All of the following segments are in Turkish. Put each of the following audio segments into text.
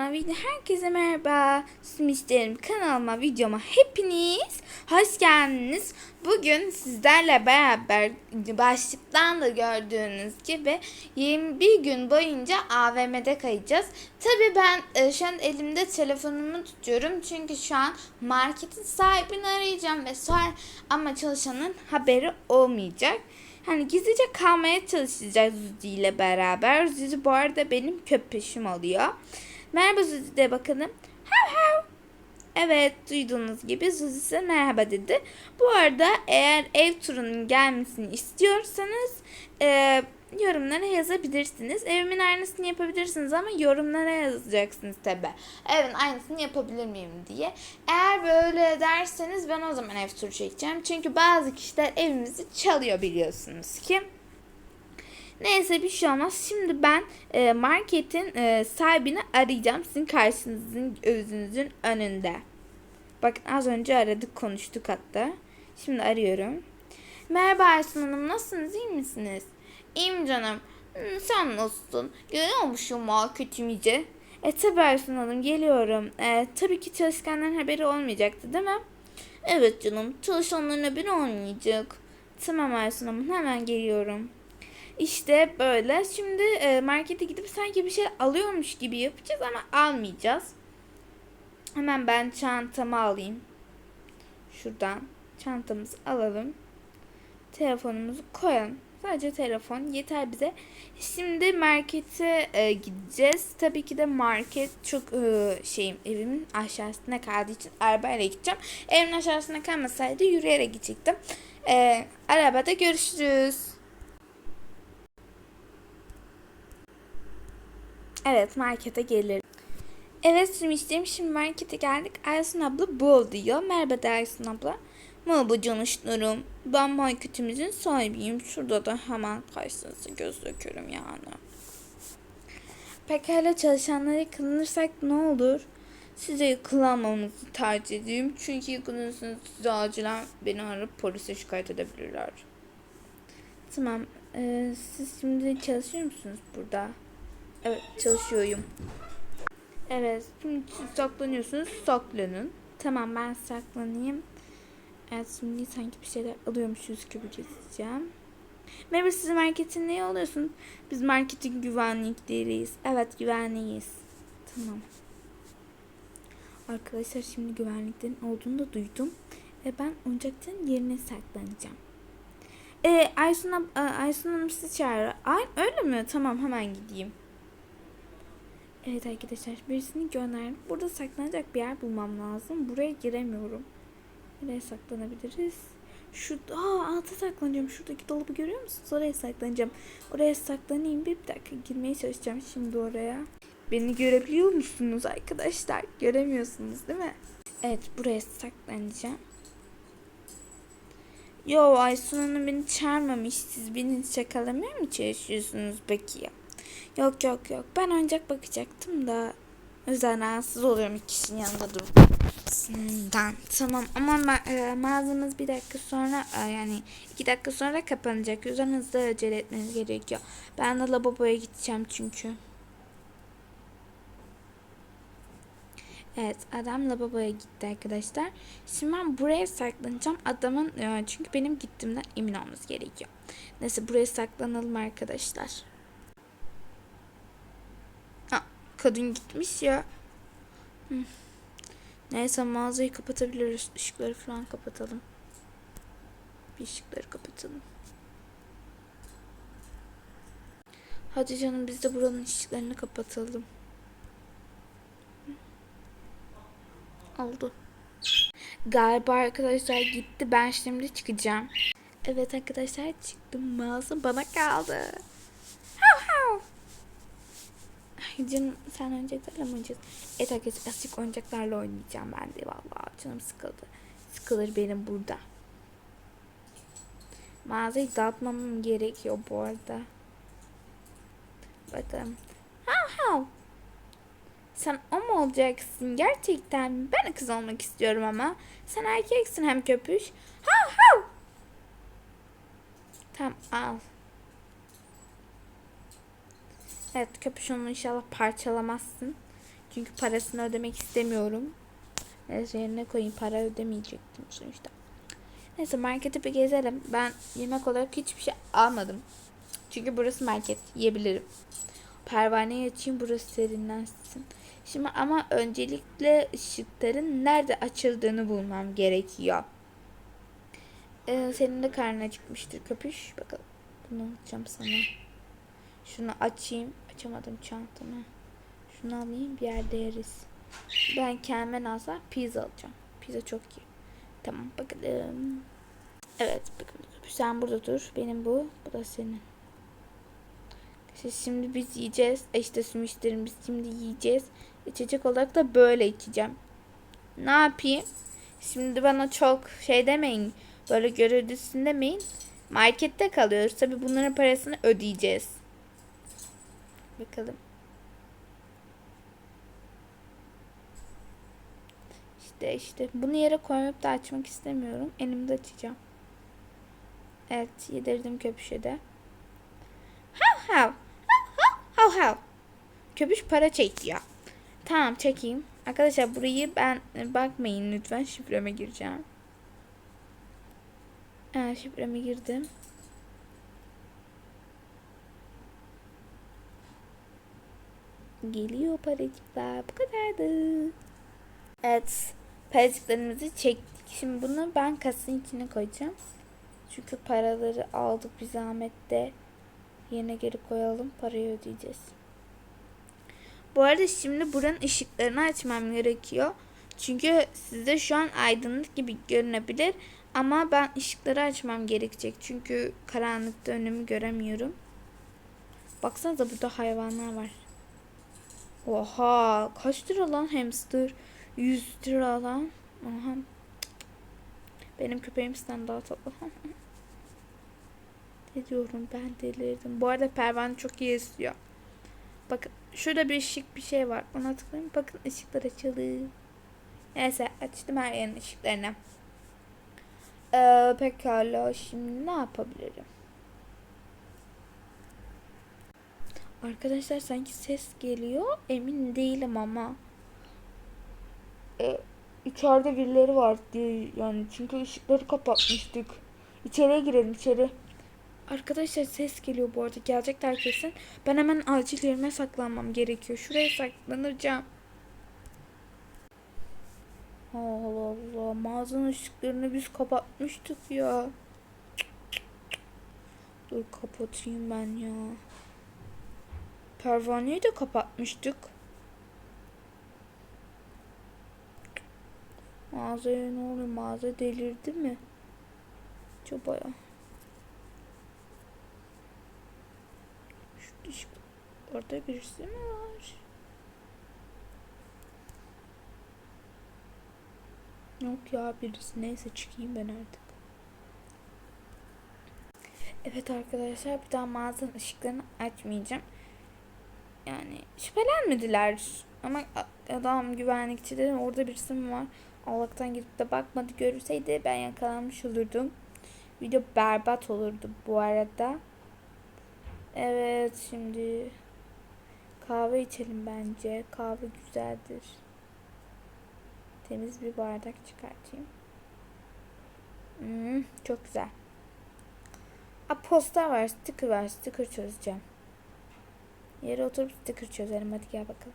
Herkese merhaba. Simişlerim kanalıma videoma hepiniz hoş geldiniz. Bugün sizlerle beraber başlıktan da gördüğünüz gibi 21 gün boyunca AVM'de kayacağız. Tabi ben e, şu an elimde telefonumu tutuyorum çünkü şu an marketin sahibini arayacağım ve sonra ama çalışanın haberi olmayacak. Hani gizlice kalmaya çalışacağız Zuzi ile beraber. Zuzi bu arada benim köpeşim oluyor. Merhaba Zuzi de bakalım. Hav hav. Evet duyduğunuz gibi Zuzi size merhaba dedi. Bu arada eğer ev turunun gelmesini istiyorsanız e, yorumlara yazabilirsiniz. Evimin aynısını yapabilirsiniz ama yorumlara yazacaksınız tabi. Evin aynısını yapabilir miyim diye. Eğer böyle derseniz ben o zaman ev turu çekeceğim. Çünkü bazı kişiler evimizi çalıyor biliyorsunuz ki. Neyse bir şey olmaz. Şimdi ben e, marketin e, sahibini arayacağım. Sizin karşınızın gözünüzün önünde. Bakın az önce aradık konuştuk hatta. Şimdi arıyorum. Merhaba Aysun Hanım nasılsınız iyi misiniz? İyiyim canım. Hmm, sen nasılsın? Görüyor musun marketim iyice? E tabi Aysun Hanım geliyorum. E, tabii ki çalışanların haberi olmayacaktı değil mi? Evet canım çalışanların haberi olmayacak. Tamam Aysun Hanım hemen geliyorum. İşte böyle. Şimdi e, markete gidip sanki bir şey alıyormuş gibi yapacağız ama almayacağız. Hemen ben çantamı alayım. Şuradan çantamızı alalım. Telefonumuzu koyalım. Sadece telefon yeter bize. Şimdi markete e, gideceğiz. Tabii ki de market çok e, şeyim evimin aşağısına kaldığı için arabayla gideceğim. Evimin aşağısına kalmasaydı yürüyerek gidecektim. E, arabada görüşürüz. Evet markete gelirim. Evet Sümüşlerim şimdi markete geldik. Aysun abla bol diyor. Merhaba de abla. Merhaba canışlarım. Ben marketimizin sahibiyim. Şurada da hemen karşınıza göz döküyorum yani. Pekala çalışanlara yakalanırsak ne olur? Size yakalanmamızı tercih edeyim. Çünkü yakalanırsanız size acilen beni arayıp polise şikayet edebilirler. Tamam. Ee, siz şimdi çalışıyor musunuz burada? Evet çalışıyorum. Evet şimdi saklanıyorsunuz saklanın. Tamam ben saklanayım. Evet şimdi sanki bir şeyler alıyormuşuz gibi gezeceğim. Merhaba siz marketin ne oluyorsun? Biz marketin güvenlikleriyiz. Evet güvenliyiz. Tamam. Arkadaşlar şimdi güvenliklerin olduğunu da duydum. Ve ben oyuncakların yerine saklanacağım. Ee, Aysun, Aysun Hanım sizi çağırıyor. Ay öyle mi? Tamam hemen gideyim. Evet arkadaşlar birisini gönderdim. Burada saklanacak bir yer bulmam lazım. Buraya giremiyorum. Nereye saklanabiliriz? Şurada aa, alta saklanacağım. Şuradaki dolabı görüyor musunuz? Oraya saklanacağım. Oraya saklanayım. Bir dakika girmeye çalışacağım şimdi oraya. Beni görebiliyor musunuz arkadaşlar? Göremiyorsunuz değil mi? Evet buraya saklanacağım. Yo Aysun Hanım beni çağırmamış. Siz beni şakalamaya mı çalışıyorsunuz peki ya? Yok yok yok. Ben ancak bakacaktım da. O yüzden rahatsız oluyorum iki kişinin yanında durup. Sinirden. Tamam ama ma- e, mağazamız bir dakika sonra e, yani iki dakika sonra kapanacak. O yüzden hızlı acele etmeniz gerekiyor. Ben de lavaboya gideceğim çünkü. Evet adam lavaboya gitti arkadaşlar. Şimdi ben buraya saklanacağım. Adamın e, çünkü benim gittiğimden emin olması gerekiyor. Neyse buraya saklanalım arkadaşlar. Kadın gitmiş ya. Neyse mağazayı kapatabiliriz. Işıkları falan kapatalım. Bir ışıkları kapatalım. Hadi canım biz de buranın ışıklarını kapatalım. Oldu. Galiba arkadaşlar gitti. Ben şimdi çıkacağım. Evet arkadaşlar çıktım. Mağaza bana kaldı. Hav hav. Canım sen mı oynayacağız? Evet arkadaşlar azıcık oyuncaklarla oynayacağım ben de vallahi canım sıkıldı. Sıkılır benim burada. Mağazayı dağıtmamam gerekiyor bu arada. Bakalım. Hav hav. Sen o mu olacaksın gerçekten? Ben kız olmak istiyorum ama. Sen erkeksin hem köpüş. Hav hav. Tamam al. Evet köpüşonu inşallah parçalamazsın. Çünkü parasını ödemek istemiyorum. Neyse yerine koyayım. Para ödemeyecektim sonuçta. Neyse marketi bir gezelim. Ben yemek olarak hiçbir şey almadım. Çünkü burası market. Yiyebilirim. Pervaneyi açayım burası serinlensin. Şimdi ama öncelikle ışıkların nerede açıldığını bulmam gerekiyor. Ee, senin de karnın acıkmıştır köpüş. Bakalım. Bunu alacağım sana. Şunu açayım. Açamadım çantamı. Şunu alayım bir yerde yeriz. Ben kendime nazar pizza alacağım. Pizza çok iyi. Tamam bakalım. Evet bakalım. Sen burada dur. Benim bu. Bu da senin. İşte şimdi biz yiyeceğiz. E İşte sümüşlerim biz şimdi yiyeceğiz. İçecek olarak da böyle içeceğim. Ne yapayım? Şimdi bana çok şey demeyin. Böyle görüntüsün demeyin. Markette kalıyoruz. Tabi bunların parasını ödeyeceğiz. Bakalım. İşte işte bunu yere koyup da açmak istemiyorum. Elimde açacağım. Evet yedirdim köpüşe de. Hav hav. Hav hav hav. Köpüş para çekiyor. Tamam çekeyim. Arkadaşlar burayı ben bakmayın lütfen şifreme gireceğim. Evet şifreme girdim. Geliyor paracıklar. Bu kadardı. Evet. Paracıklarımızı çektik. Şimdi bunu ben kasın içine koyacağım. Çünkü paraları aldık bir zahmette. Yerine geri koyalım. Parayı ödeyeceğiz. Bu arada şimdi buranın ışıklarını açmam gerekiyor. Çünkü size şu an aydınlık gibi görünebilir. Ama ben ışıkları açmam gerekecek. Çünkü karanlıkta önümü göremiyorum. Baksanıza burada hayvanlar var. Oha kaç lira lan hamster? 100 lira lan. Aha. Benim köpeğim sizden daha tatlı. ne diyorum ben delirdim. Bu arada pervane çok iyi esiyor. Bakın şurada bir ışık bir şey var. Ona tıklayın. Bakın ışıklar açıldı. Neyse açtım her yerin ışıklarını. Ee, pekala şimdi ne yapabilirim? Arkadaşlar sanki ses geliyor. Emin değilim ama. Ee, içeride birileri var diye yani çünkü ışıkları kapatmıştık. İçeriye girelim içeri. Arkadaşlar ses geliyor bu arada. Gelecekler kesin. Ben hemen acil yerime saklanmam gerekiyor. Şuraya saklanacağım. Allah Allah. Mağazanın ışıklarını biz kapatmıştık ya. Dur kapatayım ben ya. Pervaneyi de kapatmıştık. Mağazaya ne oluyor? Mağaza delirdi mi? Acaba ya. Şu ışık... Orada birisi mi var? Yok ya birisi. Neyse çıkayım ben artık. Evet arkadaşlar bir daha mağazanın ışıklarını açmayacağım. Yani şüphelenmediler. Ama adam güvenlikçi dedim orada birisi mi var? Allah'tan gidip de bakmadı görürseydi ben yakalanmış olurdum. Video berbat olurdu bu arada. Evet şimdi kahve içelim bence. Kahve güzeldir. Temiz bir bardak çıkartayım. Hmm, çok güzel. A poster var, sticker var. Sticker çözeceğim. Yere oturup sticker çözelim. Hadi gel bakalım.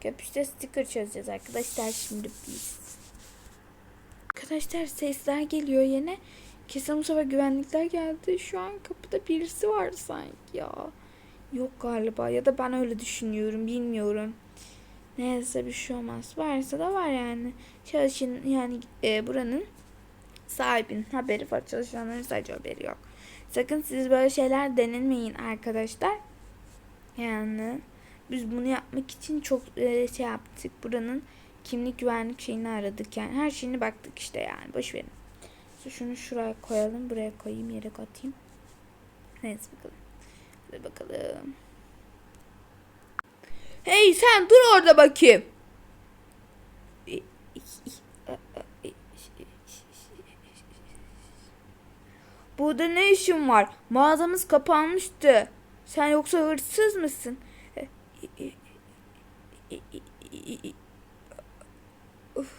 Köpüşte sticker çözeceğiz arkadaşlar şimdi biz. Arkadaşlar sesler geliyor yine. Kesin bu sefer güvenlikler geldi. Şu an kapıda birisi var sanki ya. Yok galiba ya da ben öyle düşünüyorum bilmiyorum. Neyse bir şey olmaz. Varsa da var yani. Çalışın yani e, buranın sahibinin haberi var. Çalışanların sadece haberi yok. Sakın siz böyle şeyler denilmeyin arkadaşlar. Yani biz bunu yapmak için çok e, şey yaptık. Buranın kimlik güvenlik şeyini aradık yani. Her şeyini baktık işte yani. Boş verin. İşte şunu şuraya koyalım. Buraya koyayım. Yere atayım. Neyse bakalım. Hadi bakalım. Hey sen dur orada bakayım. Burada ne işin var? Mağazamız kapanmıştı. Sen yoksa hırsız mısın? Uf.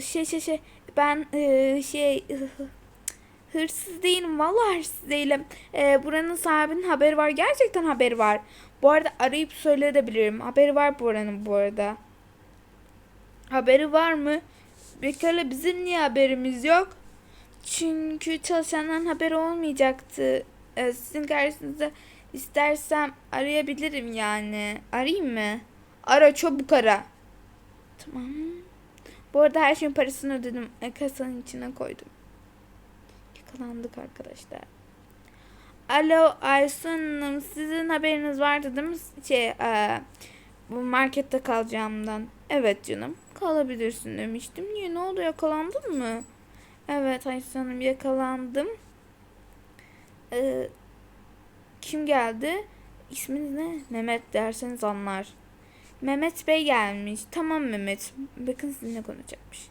Şey şey şey ben e, şey hırsız değilim vallahi hırsız değilim. E, buranın sahibinin haberi var gerçekten haberi var. Bu arada arayıp söyleyebilirim. Haberi var buranın bu arada. Haberi var mı? Pekala bizim niye haberimiz yok? Çünkü çalışanların haberi olmayacaktı. Sizin karşınızda istersem arayabilirim yani. Arayayım mı? Ara çabuk ara. Tamam. Bu arada her şeyin parasını ödedim. E, kasanın içine koydum. Yakalandık arkadaşlar. Alo Aysun Hanım sizin haberiniz vardı değil mi? Şey, e, bu markette kalacağımdan. Evet canım kalabilirsin demiştim. Niye ne oldu yakalandın mı? Evet Aysun Hanım yakalandım. Ee, kim geldi? İsminiz ne? Mehmet derseniz anlar. Mehmet Bey gelmiş. Tamam Mehmet. Bakın sizinle konuşacakmış.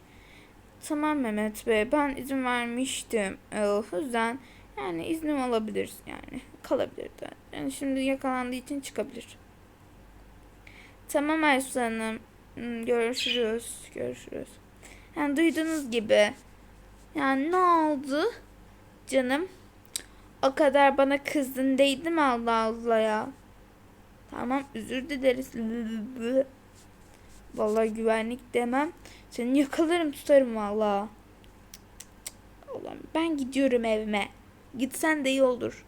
Tamam Mehmet Bey. Ben izin vermiştim. Ee, o yüzden yani iznim alabiliriz yani. Kalabilir de. Yani şimdi yakalandığı için çıkabilir. Tamam Aysu Hanım. Hmm, Görüşürüz. Görüşürüz. Yani duyduğunuz gibi. Yani ne oldu? Canım. O kadar bana kızdın değdi mi Allah Allah ya? Tamam özür dileriz. Vallahi güvenlik demem. Seni yakalarım tutarım vallahi. Allah'ım ben gidiyorum evime. Gitsen de iyi olur.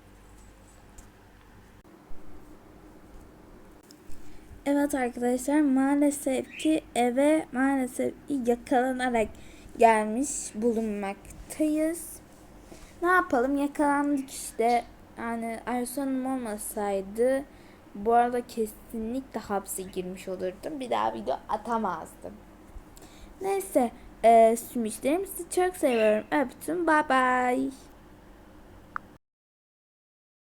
Evet arkadaşlar maalesef ki eve maalesef ki yakalanarak gelmiş bulunmaktayız. Ne yapalım yakalandık işte. Yani Hanım olmasaydı bu arada kesinlikle hapse girmiş olurdum. Bir daha video atamazdım. Neyse e, Sümüşlerim sizi çok seviyorum. Öptüm. Bye bye.